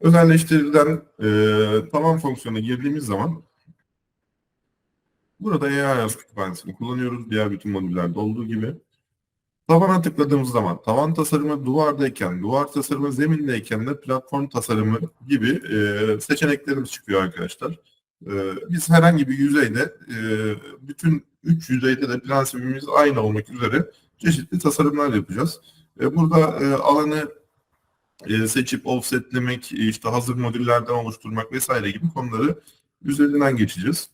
Özelleştirilen e, tavan fonksiyonuna girdiğimiz zaman burada AI kütüphanesini kullanıyoruz. Diğer bütün modüllerde olduğu gibi. Tavana tıkladığımız zaman tavan tasarımı duvardayken, duvar tasarımı zemindeyken de platform tasarımı gibi e, seçeneklerimiz çıkıyor arkadaşlar. E, biz herhangi bir yüzeyde e, bütün üç yüzeyde de prensibimiz aynı olmak üzere çeşitli tasarımlar yapacağız. E, burada e, alanı seçip offsetlemek, e, işte hazır modüllerden oluşturmak vesaire gibi konuları üzerinden geçeceğiz.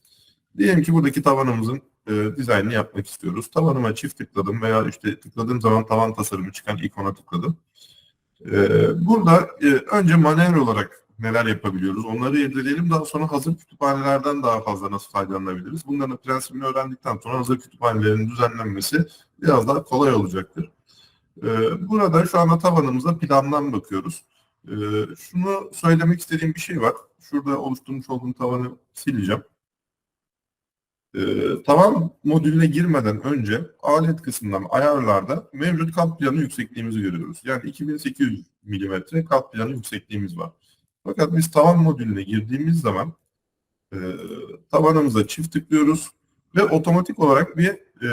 Diyelim ki buradaki tavanımızın e, dizaynını yapmak istiyoruz. Tavanıma çift tıkladım veya işte tıkladığım zaman tavan tasarımı çıkan ikona tıkladım. E, burada e, önce manuel olarak neler yapabiliyoruz onları irdeleyelim. Daha sonra hazır kütüphanelerden daha fazla nasıl faydalanabiliriz? Bunların prensibini öğrendikten sonra hazır kütüphanelerin düzenlenmesi biraz daha kolay olacaktır. Ee, Burada şu anda tavanımıza plandan bakıyoruz. Ee, Şunu söylemek istediğim bir şey var. Şurada oluşturmuş olduğum tavanı sileceğim. Ee, Tavan modülüne girmeden önce alet kısmından ayarlarda mevcut kat planı yüksekliğimizi görüyoruz. Yani 2800 milimetre kat planı yüksekliğimiz var. Fakat biz tavan modülüne girdiğimiz zaman e, tavanımıza çift tıklıyoruz ve otomatik olarak bir e,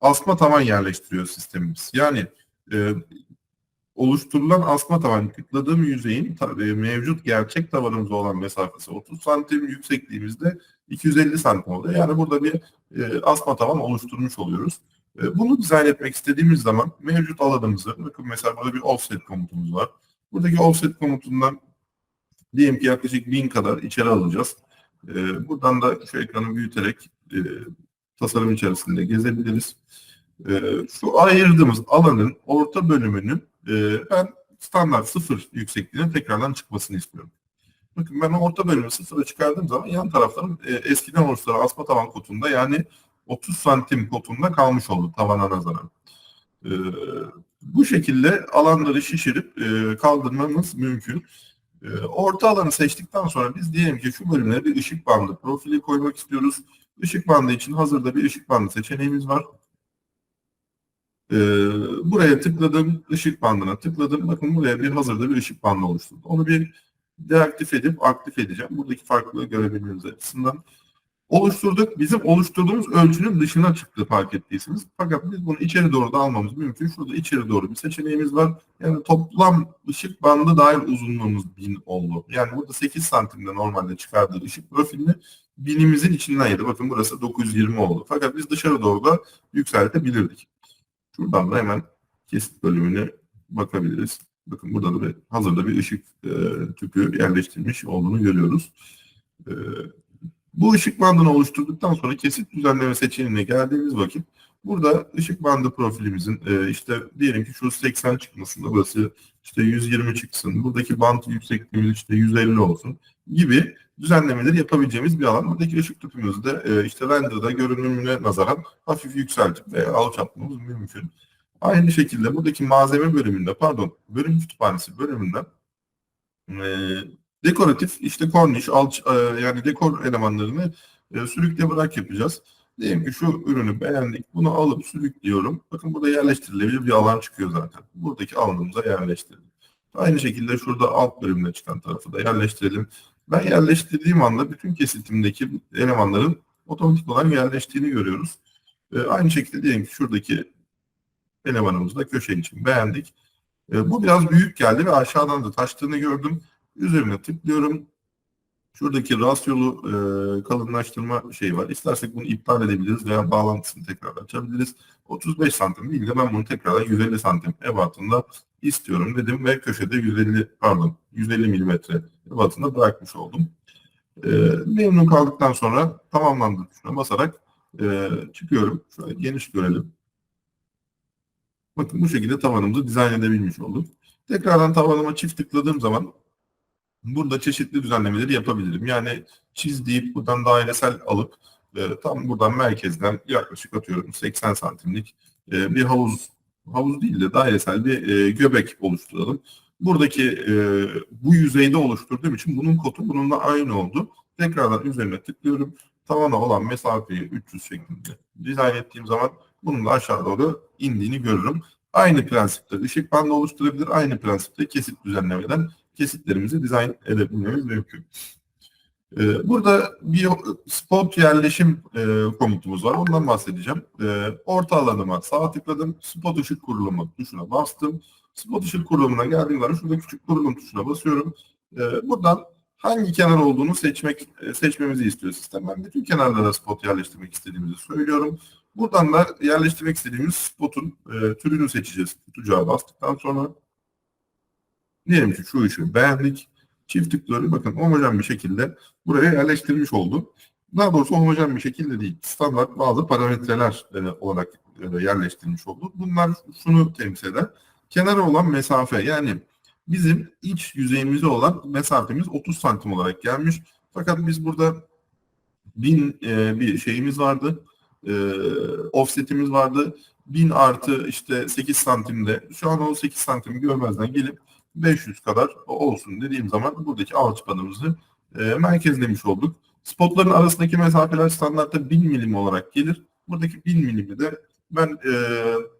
asma tavan yerleştiriyor sistemimiz. Yani e, oluşturulan asma tavan tıkladığım yüzeyin ta- e, mevcut gerçek tavanımıza olan mesafesi 30 santim, yüksekliğimizde 250 santim oluyor. Yani burada bir e, asma tavan oluşturmuş oluyoruz. E, bunu dizayn etmek istediğimiz zaman mevcut alanımızı, bakın mesela burada bir offset komutumuz var. Buradaki offset komutundan diyelim ki yaklaşık 1000 kadar içeri alacağız. E, buradan da şu ekranı büyüterek e, tasarım içerisinde gezebiliriz. E, şu ayırdığımız alanın orta bölümünün e, ben standart sıfır yüksekliğine tekrardan çıkmasını istiyorum. Bakın ben orta bölümü sıfıra çıkardığım zaman yan tarafların e, eskiden oluşturan asma tavan kotunda yani 30 santim kotunda kalmış oldu tavana nazaran. E, bu şekilde alanları şişirip e, kaldırmamız mümkün. E, orta alanı seçtikten sonra biz diyelim ki şu bölümlere bir ışık bandı profili koymak istiyoruz. Işık bandı için hazırda bir ışık bandı seçeneğimiz var. Ee, buraya tıkladım, ışık bandına tıkladım. Bakın buraya bir hazırda bir ışık bandı oluşturdu. Onu bir deaktif edip aktif edeceğim. Buradaki farklılığı görebilmeniz açısından. Oluşturduk. Bizim oluşturduğumuz ölçünün dışına çıktı fark ettiyseniz. Fakat biz bunu içeri doğru da almamız mümkün. Şurada içeri doğru bir seçeneğimiz var. Yani toplam ışık bandı dahil uzunluğumuz 1000 oldu. Yani burada 8 santimde normalde çıkardığı ışık profilini binimizin içinden yedi. Bakın burası 920 oldu. Fakat biz dışarı doğru da yükseltebilirdik. Şuradan da hemen kesit bölümüne bakabiliriz. Bakın burada da bir, hazırda bir ışık e, tüpü yerleştirilmiş olduğunu görüyoruz. E, bu ışık bandını oluşturduktan sonra kesit düzenleme seçeneğine geldiğimiz vakit burada ışık bandı profilimizin e, işte diyelim ki şu 80 çıkmasında burası işte 120 çıksın. Buradaki bant yüksekliğimiz işte 150 olsun gibi düzenlemeleri yapabileceğimiz bir alan. Buradaki ışık tüpümüzü de e, işte renderda görünümüne nazaran hafif yükseltip veya alçaltmamız mümkün. Aynı şekilde buradaki malzeme bölümünde pardon bölüm kütüphanesi bölümünden e, dekoratif işte korniş alç, e, yani dekor elemanlarını e, sürükle bırak yapacağız. Diyelim ki şu ürünü beğendik. Bunu alıp sürüklüyorum. Bakın burada yerleştirilebilir bir alan çıkıyor zaten. Buradaki alanımıza yerleştirelim. Aynı şekilde şurada alt bölümüne çıkan tarafı da yerleştirelim. Ben yerleştirdiğim anda bütün kesitimdeki elemanların otomatik olarak yerleştiğini görüyoruz. E, aynı şekilde diyelim ki şuradaki elemanımızı da köşe için beğendik. E, bu biraz büyük geldi ve aşağıdan da taştığını gördüm. Üzerine tıklıyorum. Şuradaki rasyolu e, kalınlaştırma şeyi var. İstersek bunu iptal edebiliriz veya bağlantısını tekrar açabiliriz. 35 santim değil de ben bunu tekrardan 150 santim ebatında istiyorum dedim ve köşede 150 pardon 150 milimetre ebatında bırakmış oldum. E, memnun kaldıktan sonra tamamlandı tuşuna basarak e, çıkıyorum. Şöyle geniş görelim. Bakın bu şekilde tavanımızı dizayn edebilmiş olduk. Tekrardan tavanıma çift tıkladığım zaman burada çeşitli düzenlemeleri yapabilirim. Yani çiz deyip buradan dairesel alıp e, tam buradan merkezden yaklaşık atıyorum 80 santimlik e, bir havuz havuz değil de dairesel bir e, göbek oluşturalım. Buradaki e, bu yüzeyde oluşturduğum için bunun kodu bununla aynı oldu. Tekrardan üzerine tıklıyorum. Tavana olan mesafeyi 300 şeklinde dizayn ettiğim zaman bunun da aşağı doğru indiğini görürüm. Aynı prensipte ışık bandı oluşturabilir. Aynı prensipte kesit düzenlemeden kesitlerimizi dizayn edebilmemiz mümkün. Ee, Burada bir spot yerleşim e, komutumuz var. Ondan bahsedeceğim. Ee, Orta alanıma sağ tıkladım. Spot ışık kurulumu tuşuna bastım. Spot ışık kurulumuna geldiğim zaman şurada küçük kurulum tuşuna basıyorum. Ee, Buradan hangi kenar olduğunu seçmek e, seçmemizi istiyor sistem. Ben bütün kenarlara spot yerleştirmek istediğimizi söylüyorum. Buradan da yerleştirmek istediğimiz spotun e, türünü seçeceğiz. Tutucağa bastıktan sonra diyelim ki şu ışığı beğendik. Çift tıklıyorum. Bakın homojen bir şekilde buraya yerleştirilmiş oldu. Daha doğrusu homojen bir şekilde değil. Standart bazı parametreler e, olarak e, yerleştirilmiş oldu. Bunlar şunu temsil eder. Kenara olan mesafe yani bizim iç yüzeyimize olan mesafemiz 30 santim olarak gelmiş. Fakat biz burada bin e, bir şeyimiz vardı. E, offsetimiz vardı. 1000 artı işte 8 santimde şu an o 8 santimi görmezden gelip 500 kadar olsun dediğim zaman buradaki alçıpanımızı e, merkezlemiş olduk. Spotların arasındaki mesafeler standartta 1000 milim olarak gelir. Buradaki 1000 milimi de ben e,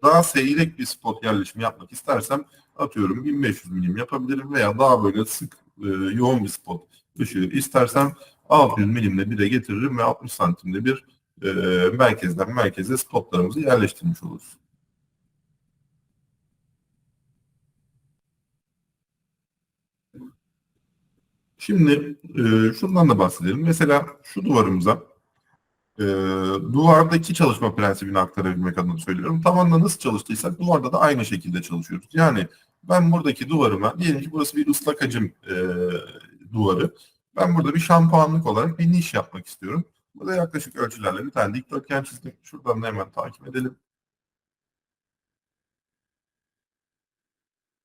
daha seyrek bir spot yerleşimi yapmak istersem atıyorum 1500 milim yapabilirim veya daha böyle sık e, yoğun bir spot ışığı istersem 600 milimle bire getiririm ve 60 santimde bir e, merkezden merkeze spotlarımızı yerleştirmiş oluruz. Şimdi e, şundan da bahsedelim. Mesela şu duvarımıza e, duvardaki çalışma prensibini aktarabilmek adına söylüyorum. Tavanda nasıl çalıştıysak duvarda da aynı şekilde çalışıyoruz. Yani ben buradaki duvarıma, diyelim ki burası bir ıslak hacim e, duvarı. Ben burada bir şampuanlık olarak bir niş yapmak istiyorum. Burada yaklaşık ölçülerle bir tane dikdörtgen çizdim. Şuradan da hemen takip edelim.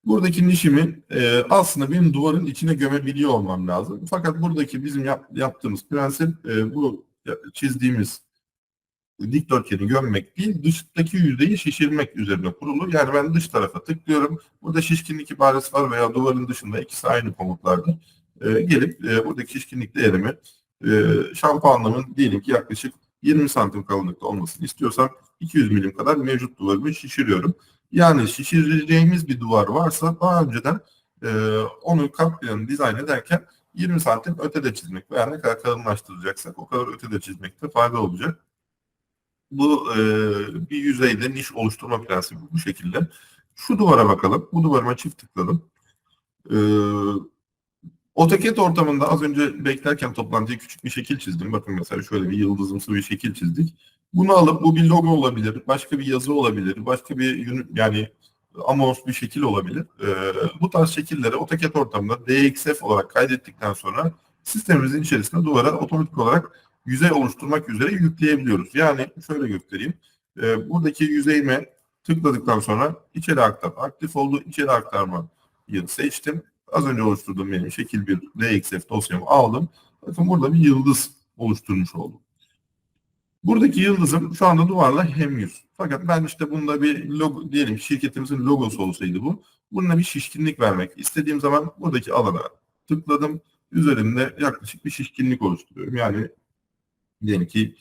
Buradaki nişimi e, aslında benim duvarın içine gömebiliyor olmam lazım. Fakat buradaki bizim yap, yaptığımız prensip e, bu çizdiğimiz dikdörtgeni gömmek değil, dıştaki yüzeyi şişirmek üzerine kurulu. Yani ben dış tarafa tıklıyorum. Burada şişkinlik ibaresi var veya duvarın dışında ikisi aynı komutlardır. E, gelip e, buradaki şişkinlik değerimi e, şampuanlamın diyelim ki yaklaşık 20 santim kalınlıkta olmasını istiyorsam 200 milim kadar mevcut duvarımı şişiriyorum. Yani şişireceğimiz bir duvar varsa daha önceden e, onu kat planı dizayn ederken 20 santim ötede çizmek veya ne kadar kalınlaştıracaksak o kadar ötede çizmekte fayda olacak. Bu e, bir yüzeyde niş oluşturma prensibi bu şekilde. Şu duvara bakalım. Bu duvarıma çift tıkladım. E, AutoCAD ortamında az önce beklerken toplantıya küçük bir şekil çizdim. Bakın mesela şöyle bir yıldızımsı bir şekil çizdik. Bunu alıp bu bir logo olabilir, başka bir yazı olabilir, başka bir yani amorf bir şekil olabilir. Ee, bu tarz şekilleri AutoCAD ortamında DXF olarak kaydettikten sonra sistemimizin içerisinde duvara otomatik olarak yüzey oluşturmak üzere yükleyebiliyoruz. Yani şöyle göstereyim. Ee, buradaki yüzeyime tıkladıktan sonra içeri aktar aktif oldu. İçeri aktarmayı seçtim. Az önce oluşturduğum benim şekil bir DXF dosyamı aldım. Bakın burada bir yıldız oluşturmuş oldum. Buradaki yıldızım şu anda duvarla hemyüz. Fakat ben işte bunda bir logo diyelim şirketimizin logosu olsaydı bu. Bununla bir şişkinlik vermek istediğim zaman buradaki alana tıkladım. Üzerinde yaklaşık bir şişkinlik oluşturuyorum. Yani diyelim ki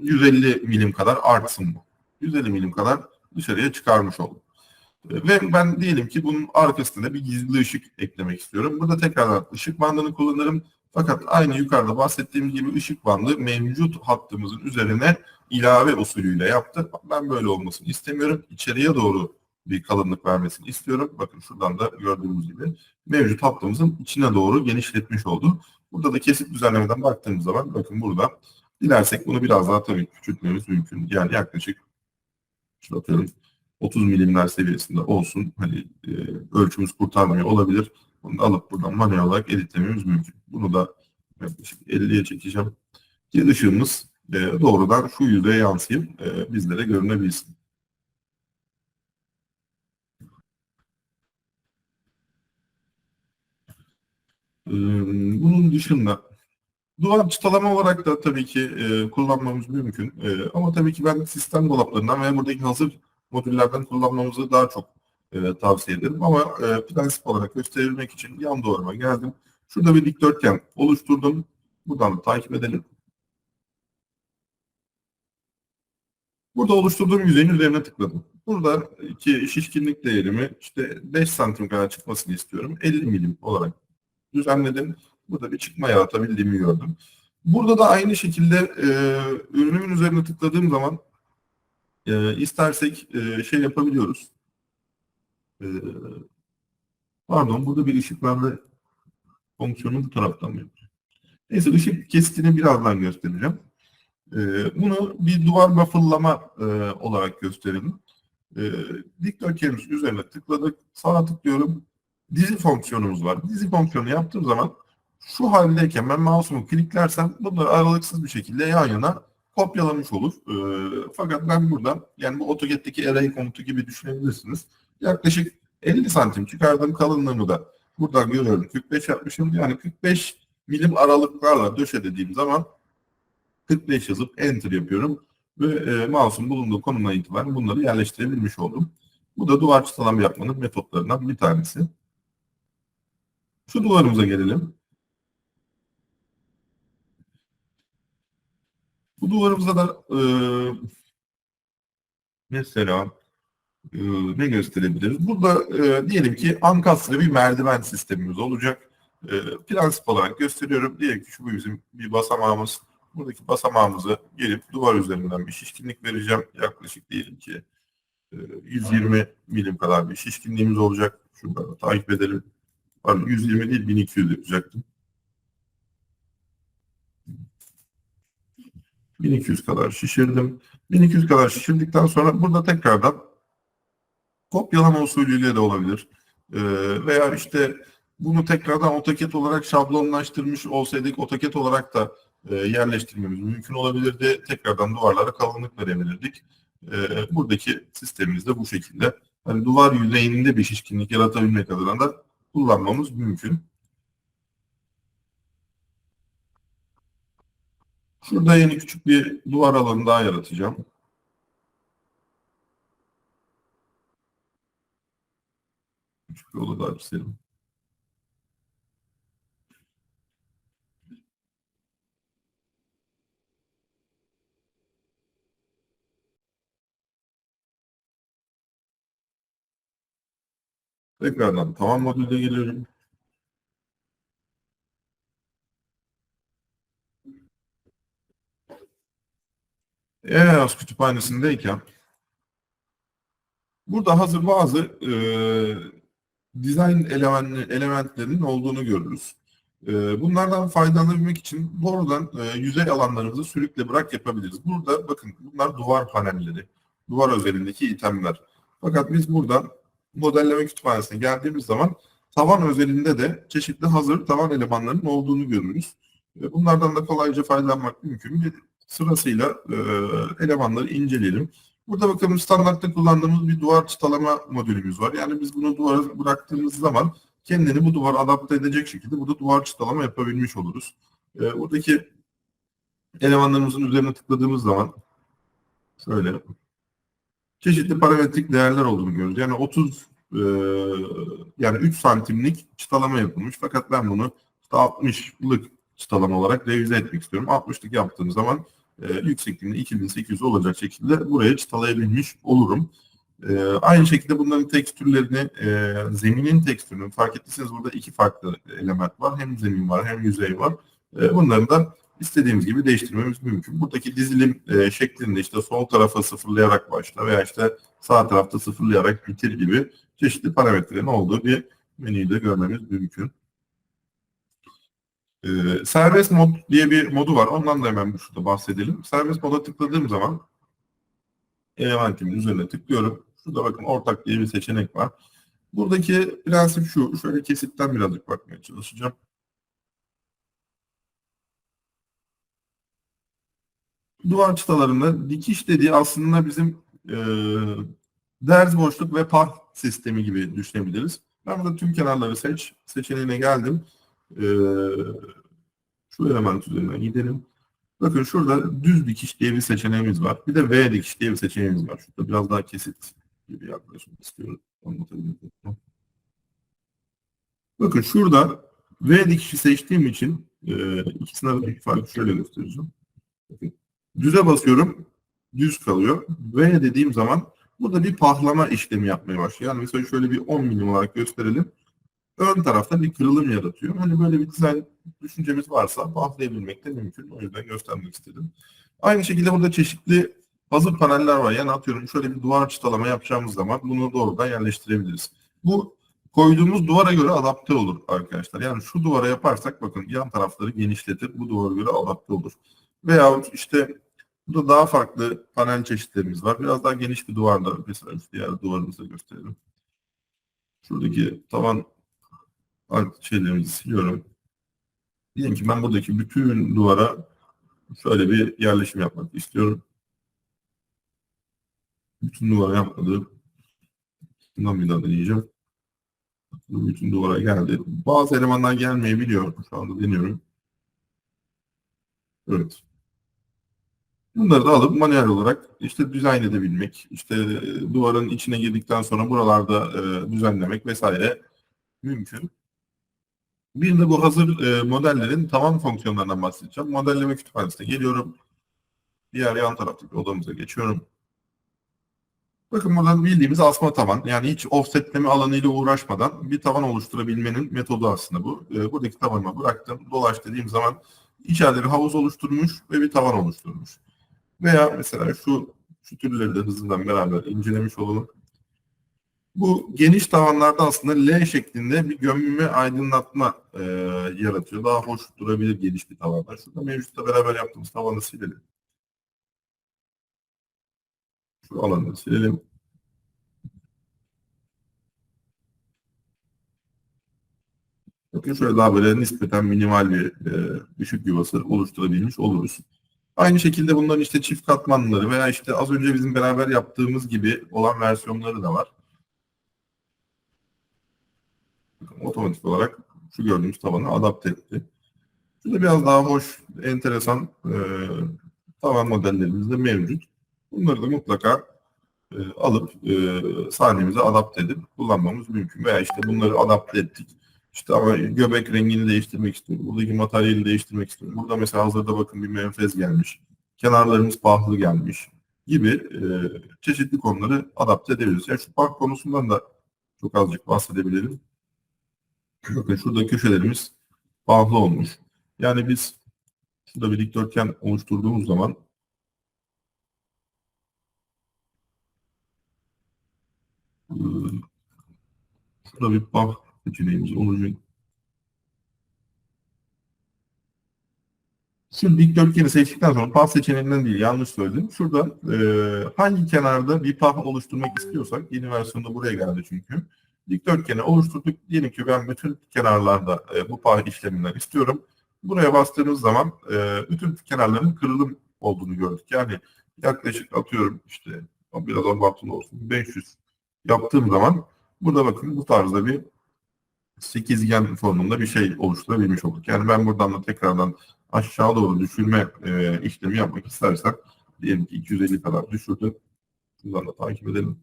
150 milim kadar artsın bu. 150 milim kadar dışarıya çıkarmış oldum. Ve ben diyelim ki bunun arkasında bir gizli ışık eklemek istiyorum. Burada tekrardan ışık bandını kullanırım. Fakat aynı yukarıda bahsettiğim gibi ışık bandı mevcut hattımızın üzerine ilave usulüyle yaptı. Ben böyle olmasını istemiyorum. İçeriye doğru bir kalınlık vermesini istiyorum. Bakın şuradan da gördüğümüz gibi mevcut hattımızın içine doğru genişletmiş oldu. Burada da kesit düzenlemeden baktığımız zaman bakın burada dilersek bunu biraz daha tabii küçültmemiz mümkün. Yani yaklaşık şurada atıyorum 30 milimler seviyesinde olsun. Hani e, ölçümüz kurtarmıyor olabilir. Bunu alıp buradan manuel olarak editlememiz mümkün. Bunu da yaklaşık 50'ye çekeceğim. Ki ışığımız e, doğrudan şu yüzeye yansıyıp e, bizlere görünebilsin. E, bunun dışında duvar çıtalama olarak da tabii ki e, kullanmamız mümkün. E, ama tabii ki ben sistem dolaplarından ve buradaki hazır modüllerden kullanmamızı daha çok e, tavsiye ederim. Ama e, prensip olarak gösterilmek için yan duvarıma geldim. Şurada bir dikdörtgen oluşturdum. Buradan da takip edelim. Burada oluşturduğum yüzeyin üzerine tıkladım. Burada ki şişkinlik değerimi işte 5 santim kadar çıkmasını istiyorum. 50 milim olarak düzenledim. Burada bir çıkma yaratabildiğimi gördüm. Burada da aynı şekilde e, ürünümün üzerine tıkladığım zaman e, istersek e, şey yapabiliyoruz. E, pardon burada bir ışık verme fonksiyonu bu taraftan mı? Neyse ışık kesitini birazdan göstereceğim. E, bunu bir duvar bufferlama e, olarak gösterelim. E, dikdörtgenimiz üzerine tıkladık. Sağa tıklıyorum. Dizi fonksiyonumuz var. Dizi fonksiyonu yaptığım zaman şu haldeyken ben mouse'umu kliklersem bunları aralıksız bir şekilde yan yana kopyalamış olur. E, fakat ben buradan yani bu AutoCAD'deki array komutu gibi düşünebilirsiniz. Yaklaşık 50 santim çıkardığım kalınlığımı da buradan görüyorum. 45 yapmışım. Yani 45 milim aralıklarla döşe dediğim zaman 45 yazıp enter yapıyorum ve e, mouse'un bulunduğu konumdan itibaren bunları yerleştirebilmiş oldum. Bu da duvar çıtalama yapmanın metotlarından bir tanesi. Şu duvarımıza gelelim. Bu duvarımızda da e, mesela e, ne gösterebiliriz? Burada e, diyelim ki ankastre bir merdiven sistemimiz olacak. E, prensip olarak gösteriyorum. Diyelim ki şu bizim bir basamağımız. Buradaki basamağımızı gelip duvar üzerinden bir şişkinlik vereceğim. Yaklaşık diyelim ki e, 120 milim kadar bir şişkinliğimiz olacak. Şurada takip edelim. Pardon 120 değil 1200 yapacaktım. 1200 kadar şişirdim. 1200 kadar şişirdikten sonra burada tekrardan kopyalama usulüyle de olabilir. Ee, veya işte bunu tekrardan AutoCAD olarak şablonlaştırmış olsaydık AutoCAD olarak da e, yerleştirmemiz mümkün olabilirdi. Tekrardan duvarlara kalınlık verebilirdik. E, buradaki sistemimiz de bu şekilde. Hani duvar yüzeyinde bir şişkinlik yaratabilmek adına da kullanmamız mümkün. Şurada yeni küçük bir duvar alanı daha yaratacağım. Küçük yolu daha çizelim. Tekrardan tamam modülde geliyorum. EAS kütüphanesindeyken burada hazır bazı e, dizayn elemen, elementlerinin olduğunu görürüz. E, bunlardan faydalanabilmek için doğrudan e, yüzey alanlarımızı sürükle bırak yapabiliriz. Burada bakın bunlar duvar panelleri, duvar özelindeki itemler. Fakat biz buradan modelleme kütüphanesine geldiğimiz zaman tavan özelinde de çeşitli hazır tavan elemanlarının olduğunu görürüz. E, bunlardan da kolayca faydalanmak mümkün. Sırasıyla e, elemanları inceleyelim. Burada bakalım standartta kullandığımız bir duvar çıtalama modülümüz var. Yani biz bunu duvara bıraktığımız zaman kendini bu duvara adapte edecek şekilde burada duvar çıtalama yapabilmiş oluruz. E, buradaki elemanlarımızın üzerine tıkladığımız zaman şöyle çeşitli parametrik değerler olduğunu görüyoruz. Yani 30 e, yani 3 santimlik çıtalama yapılmış. Fakat ben bunu işte 60'lık çıtalama olarak revize etmek istiyorum. 60'lık yaptığım zaman e, yüksekliğinde 2800 olacak şekilde buraya çıtalayabilmiş olurum. E, aynı şekilde bunların tekstürlerini, e, zeminin tekstürünü fark ettiyseniz burada iki farklı element var. Hem zemin var hem yüzey var. E, bunların da istediğimiz gibi değiştirmemiz mümkün. Buradaki dizilim e, şeklinde işte sol tarafa sıfırlayarak başla veya işte sağ tarafta sıfırlayarak bitir gibi çeşitli parametrelerin olduğu bir menüyü de görmemiz mümkün. Ee, serbest mod diye bir modu var. Ondan da hemen şurada bahsedelim. Serbest moda tıkladığım zaman elementimin üzerine tıklıyorum. Şurada bakın ortak diye bir seçenek var. Buradaki prensip şu. Şöyle kesitten birazcık bakmaya çalışacağım. Duvar çıtalarında dikiş dediği aslında bizim e, derz boşluk ve par sistemi gibi düşünebiliriz. Ben burada tüm kenarları seç seçeneğine geldim. Ee, şu element üzerinden gidelim. Bakın şurada düz dikiş diye bir seçeneğimiz var. Bir de V dikiş diye bir seçeneğimiz var. Şurada biraz daha kesit gibi yaklaşmak istiyorum. Bakın şurada V dikişi seçtiğim için e, ikisinin arasındaki farkı şöyle göstereceğim. Bakın, düze basıyorum, düz kalıyor. V dediğim zaman Burada bir pahlama işlemi yapmaya başlıyor. Yani mesela şöyle bir 10 milim olarak gösterelim. Ön tarafta bir kırılım yaratıyor. Hani böyle bir dizayn düşüncemiz varsa pahlayabilmek de mümkün. O yüzden göstermek istedim. Aynı şekilde burada çeşitli hazır paneller var. Yani atıyorum şöyle bir duvar çıtalama yapacağımız zaman bunu doğrudan yerleştirebiliriz. Bu koyduğumuz duvara göre adapte olur arkadaşlar. Yani şu duvara yaparsak bakın yan tarafları genişletir. Bu duvara göre adapte olur. Veyahut işte burada daha farklı panel çeşitlerimiz var. Biraz daha geniş bir duvarda mesela diğer duvarımızı gösterelim. Şuradaki tavan şeylerimizi siliyorum. Diyelim ki ben buradaki bütün duvara şöyle bir yerleşim yapmak istiyorum. Bütün duvara yapmadım. Bundan bir daha deneyeceğim. Bütün duvara geldi. Bazı elemanlar gelmeyebiliyor. Şu anda deniyorum. Evet. Bunları da alıp manuel olarak işte dizayn edebilmek, işte e, duvarın içine girdikten sonra buralarda e, düzenlemek vesaire mümkün. Bir de bu hazır e, modellerin tamam fonksiyonlarından bahsedeceğim. Modelleme kütüphanesine geliyorum. Diğer yan taraftaki odamıza geçiyorum. Bakın buradan bildiğimiz asma tavan. Yani hiç offsetleme alanıyla uğraşmadan bir tavan oluşturabilmenin metodu aslında bu. E, buradaki tavanıma bıraktım. Dolaş dediğim zaman içeride bir havuz oluşturmuş ve bir tavan oluşturmuş. Veya mesela şu şu türleri de hızından beraber incelemiş olalım. Bu geniş tavanlarda aslında L şeklinde bir gömmüme aydınlatma e, yaratıyor. Daha hoş durabilir geniş bir tavanda. Şurada mevcutta beraber yaptığımız tavanı silelim. Şu alanı silelim. Bakın şöyle daha böyle nispeten minimal bir e, ışık yuvası oluşturabilmiş oluruz. Aynı şekilde bunların işte çift katmanları veya işte az önce bizim beraber yaptığımız gibi olan versiyonları da var. Bakın otomatik olarak şu gördüğümüz tavanı adapte etti. Şurada biraz daha hoş, enteresan e, tavan modellerimiz de mevcut. Bunları da mutlaka e, alıp e, sahnemize adapte edip kullanmamız mümkün. Veya işte bunları adapte ettik. İşte ama göbek rengini değiştirmek istiyorum. Buradaki materyali değiştirmek istiyorum. Burada mesela hazırda bakın bir menfez gelmiş. Kenarlarımız pahlı gelmiş gibi e, çeşitli konuları adapte edebiliriz. Yani şu park konusundan da çok azıcık bahsedebilirim. Bakın şurada köşelerimiz pahlı olmuş. Yani biz şurada bir dikdörtgen oluşturduğumuz zaman e, şurada bir pah seçeneğimiz olacak. Şu dikdörtgeni seçtikten sonra pah seçeneğinden değil yanlış söyledim. Şurada e, hangi kenarda bir pah oluşturmak istiyorsak yeni versiyonda buraya geldi çünkü. Dikdörtgeni oluşturduk. Diyelim ki ben bütün kenarlarda e, bu pah işleminden istiyorum. Buraya bastığınız zaman e, bütün kenarların kırılım olduğunu gördük. Yani yaklaşık atıyorum işte biraz abartılı olsun 500 yaptığım zaman burada bakın bu tarzda bir sekizgen formunda bir şey oluşturabilmiş olduk. Yani ben buradan da tekrardan aşağı doğru düşürme e, işlemi yapmak istersem diyelim ki 250 kadar düşürdüm. Şuradan da takip edelim.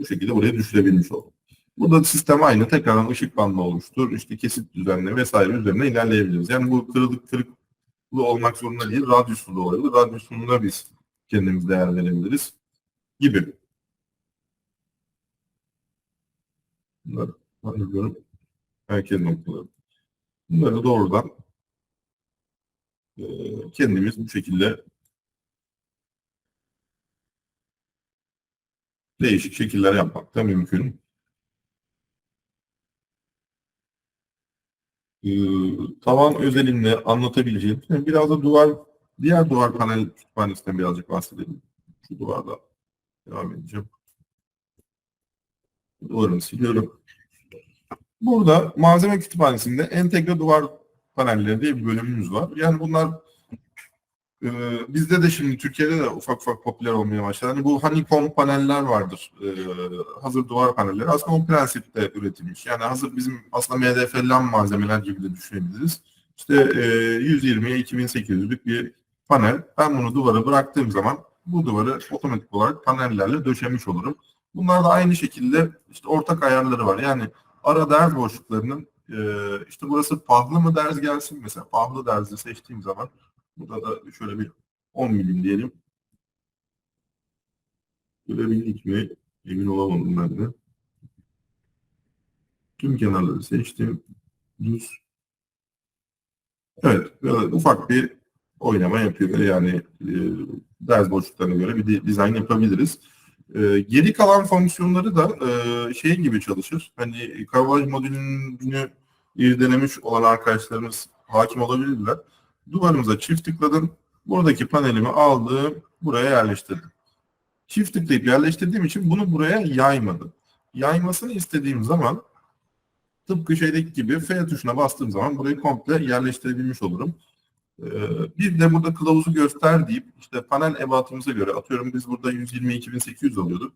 Bu şekilde buraya düşürebilmiş oldum. Burada sistem aynı. Tekrardan ışık bandı oluştur. işte kesit düzenle vesaire üzerine ilerleyebiliriz. Yani bu kırılık kırıklı olmak zorunda değil. Radyuslu da olabilir. Radyusunda biz kendimiz değer verebiliriz gibi. Bunları anlıyorum. Herkes noktaları. Bunları doğrudan kendimiz bu şekilde değişik şekiller yapmak da mümkün. Ee, tavan özelinde anlatabileceğim. Şimdi biraz da duvar, diğer duvar panel kütüphanesinden birazcık bahsedelim. Şu duvarda devam edeceğim. Duvarını siliyorum. Burada malzeme kütüphanesinde entegre duvar panelleri diye bir bölümümüz var. Yani bunlar e, bizde de şimdi Türkiye'de de ufak ufak popüler olmaya başladı. Hani bu honeycomb paneller vardır. E, hazır duvar panelleri. Aslında o prensipte üretilmiş. Yani hazır bizim aslında MDF lam malzemeler gibi de düşünebiliriz. İşte e, 120'ye 2800'lük bir panel. Ben bunu duvara bıraktığım zaman bu duvarı otomatik olarak panellerle döşemiş olurum. Bunlar da aynı şekilde işte ortak ayarları var. Yani ara derz boşluklarının e, işte burası pahlı mı derz gelsin mesela pahlı derzi seçtiğim zaman burada da şöyle bir 10 milim diyelim. Görebildik mi? Emin olamadım ben de. Tüm kenarları seçtim. Düz. Evet, ufak bir oynama yapıyor. Yani e, ders boşluklarına göre bir di- dizayn yapabiliriz. E, geri kalan fonksiyonları da e, şey gibi çalışır. Hani kavalaj modülünü irdelemiş olan arkadaşlarımız hakim olabilirler. Duvarımıza çift tıkladım. Buradaki panelimi aldım. Buraya yerleştirdim. Çift tıklayıp yerleştirdiğim için bunu buraya yaymadım. Yaymasını istediğim zaman tıpkı şeydeki gibi F tuşuna bastığım zaman burayı komple yerleştirebilmiş olurum. Ee, bir de burada kılavuzu göster deyip işte panel ebatımıza göre atıyorum biz burada 122.800 alıyorduk.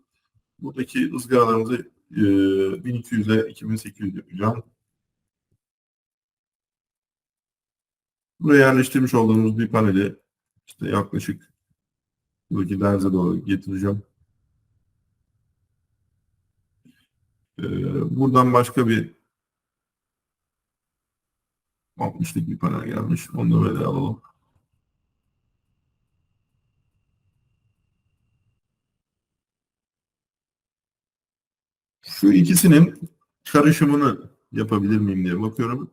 Buradaki ızgaralarımızı e, 1200'e 2800 yapacağım. Buraya yerleştirmiş olduğumuz bir paneli işte yaklaşık buradaki derze doğru getireceğim. Ee, buradan başka bir 60'lık bir panel gelmiş. Onu da böyle alalım. Şu ikisinin karışımını yapabilir miyim diye bakıyorum.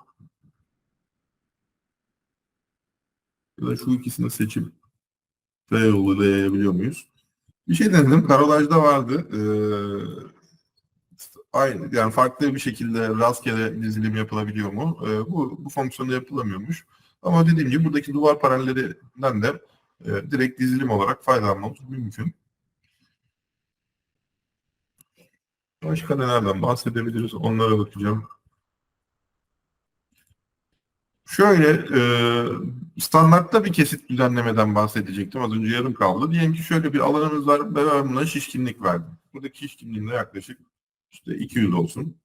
Ya şu ikisini seçip F yoluyla yayabiliyor muyuz? Bir şey denedim. Karolajda vardı. Ee, aynı yani farklı bir şekilde rastgele dizilim yapılabiliyor mu? Ee, bu bu fonksiyonda yapılamıyormuş. Ama dediğim gibi buradaki duvar panellerinden de e, direkt dizilim olarak faydalanmamız mümkün. Başka nelerden bahsedebiliriz? Onlara bakacağım. Şöyle e, standartta bir kesit düzenlemeden bahsedecektim. Az önce yarım kaldı. Diyelim ki şöyle bir alanımız var ben buna şişkinlik verdim. Buradaki şişkinliğinde yaklaşık işte 200 olsun.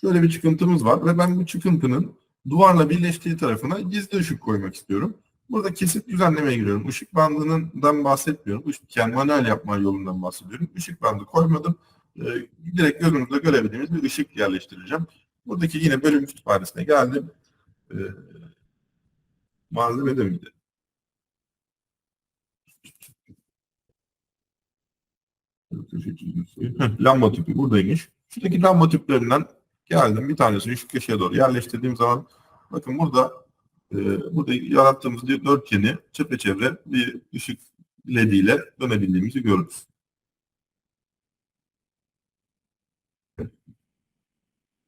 Şöyle bir çıkıntımız var ve ben bu çıkıntının duvarla birleştiği tarafına gizli ışık koymak istiyorum. Burada kesit düzenlemeye giriyorum. Işık bandından bahsetmiyorum. Işık, yani manuel yapma yolundan bahsediyorum. Işık bandı koymadım. Ee, direkt gözünüzde görebildiğimiz bir ışık yerleştireceğim. Buradaki yine bölüm kütüphanesine geldim. Ee, malzeme de miydi? Lamba tüpü buradaymış. Şuradaki lamba tüplerinden geldim. Bir tanesini şu köşeye doğru yerleştirdiğim zaman bakın burada e, burada yarattığımız dörtgeni çepeçevre bir ışık lediyle dönebildiğimizi görürüz.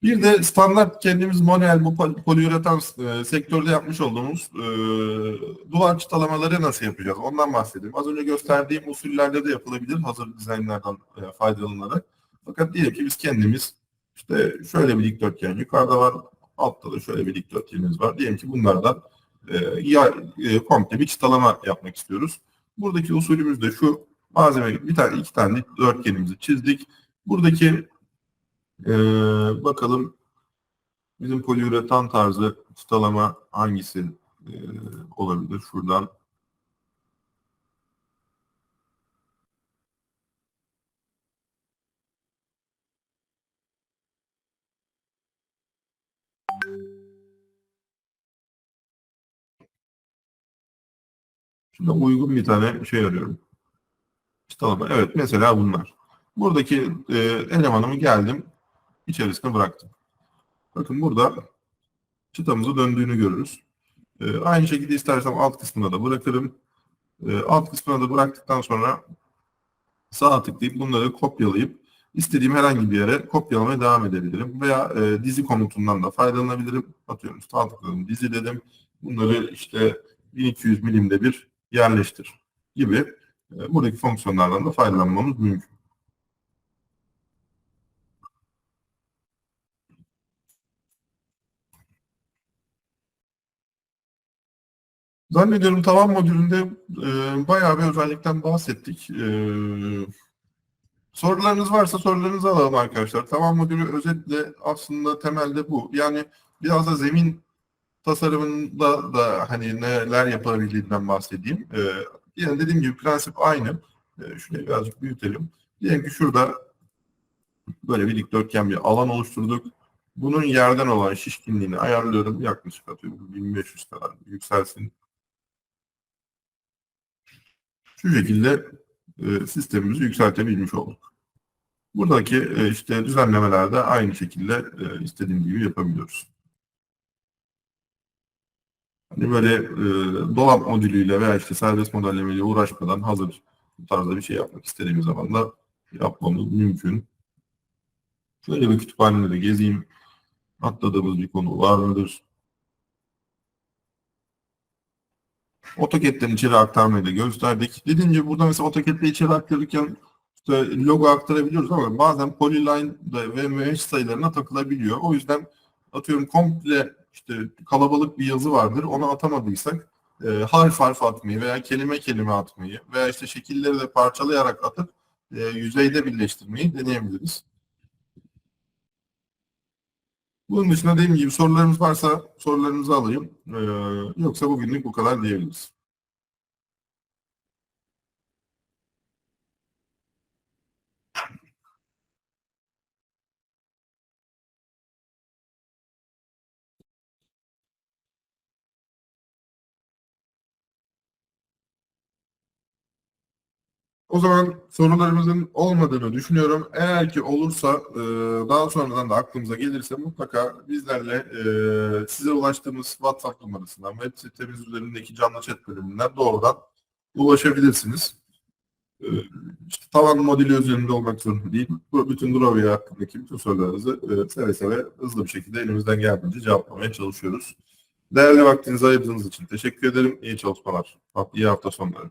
Bir de standart kendimiz manuel bu pol- poliüretan e, sektörde yapmış olduğumuz e, duvar çıtalamaları nasıl yapacağız? Ondan bahsedeyim. Az önce gösterdiğim usullerde de yapılabilir hazır dizaynlardan e, faydalanarak. Fakat diyelim ki biz kendimiz işte şöyle bir dikdörtgen yukarıda var, altta da şöyle bir dikdörtgenimiz var. Diyelim ki bunlardan e, ya, e, komple bir çıtalama yapmak istiyoruz. Buradaki usulümüz de şu malzeme bir tane iki tane dörtgenimizi çizdik. Buradaki ee, bakalım bizim poliüretan tarzı çıtalama hangisi e, olabilir? Şuradan Şurada uygun bir tane şey arıyorum. Çıtalama. Evet mesela bunlar. Buradaki e, elemanımı geldim. İçerisine bıraktım. Bakın burada çıtamızı döndüğünü görürüz. E, aynı şekilde istersem alt kısmına da bırakırım. E, alt kısmına da bıraktıktan sonra sağa tıklayıp bunları kopyalayıp istediğim herhangi bir yere kopyalamaya devam edebilirim. Veya e, dizi komutundan da faydalanabilirim. Atıyorum sağ tıkladım dizi dedim. Bunları işte 1200 milimde bir yerleştir gibi e, buradaki fonksiyonlardan da faydalanmamız mümkün. Zannediyorum tavan modülünde e, bayağı bir özellikten bahsettik. E, sorularınız varsa sorularınızı alalım arkadaşlar. Tavan modülü özetle aslında temelde bu. Yani biraz da zemin tasarımında da hani neler yapılabildiğinden bahsedeyim. E, yani dediğim gibi prensip aynı. E, şurayı birazcık büyütelim. Diyelim ki şurada böyle bir dikdörtgen bir alan oluşturduk. Bunun yerden olan şişkinliğini ayarlıyorum. Yaklaşık atıyorum 1500 kadar yükselsin. Şu şekilde e, sistemimizi yükseltebilmiş olduk. Buradaki e, işte düzenlemelerde aynı şekilde e, istediğim gibi yapabiliyoruz. Hani böyle e, dolap modülüyle veya işte serbest modellemeyle uğraşmadan hazır bu tarzda bir şey yapmak istediğimiz zaman da yapmamız mümkün. Şöyle bir kütüphanede de gezeyim. Atladığımız bir konu var mıdır? AutoCAD'den içeri aktarmayı da gösterdik. Dediğim burada mesela AutoCAD'de içeri aktarırken işte logo aktarabiliyoruz ama bazen polyline'da ve mesh sayılarına takılabiliyor. O yüzden atıyorum komple işte kalabalık bir yazı vardır. Onu atamadıysak e, harf harf atmayı veya kelime kelime atmayı veya işte şekilleri de parçalayarak atıp e, yüzeyde birleştirmeyi deneyebiliriz. Bunun dışında dediğim gibi sorularınız varsa sorularınızı alayım. Ee, yoksa bugünlük bu kadar diyebiliriz. O zaman sorularımızın olmadığını düşünüyorum. Eğer ki olursa e, daha sonradan da aklımıza gelirse mutlaka bizlerle e, size ulaştığımız WhatsApp numarasından, web sitemiz üzerindeki canlı chat bölümünden doğrudan ulaşabilirsiniz. E, işte tavan modeli üzerinde olmak zorunda değil. Bütün Drovia hakkındaki bütün sorularınızı seve seve hızlı bir şekilde elimizden geldiğince cevaplamaya çalışıyoruz. Değerli vaktinizi ayırdığınız için teşekkür ederim. İyi çalışmalar. İyi hafta sonları.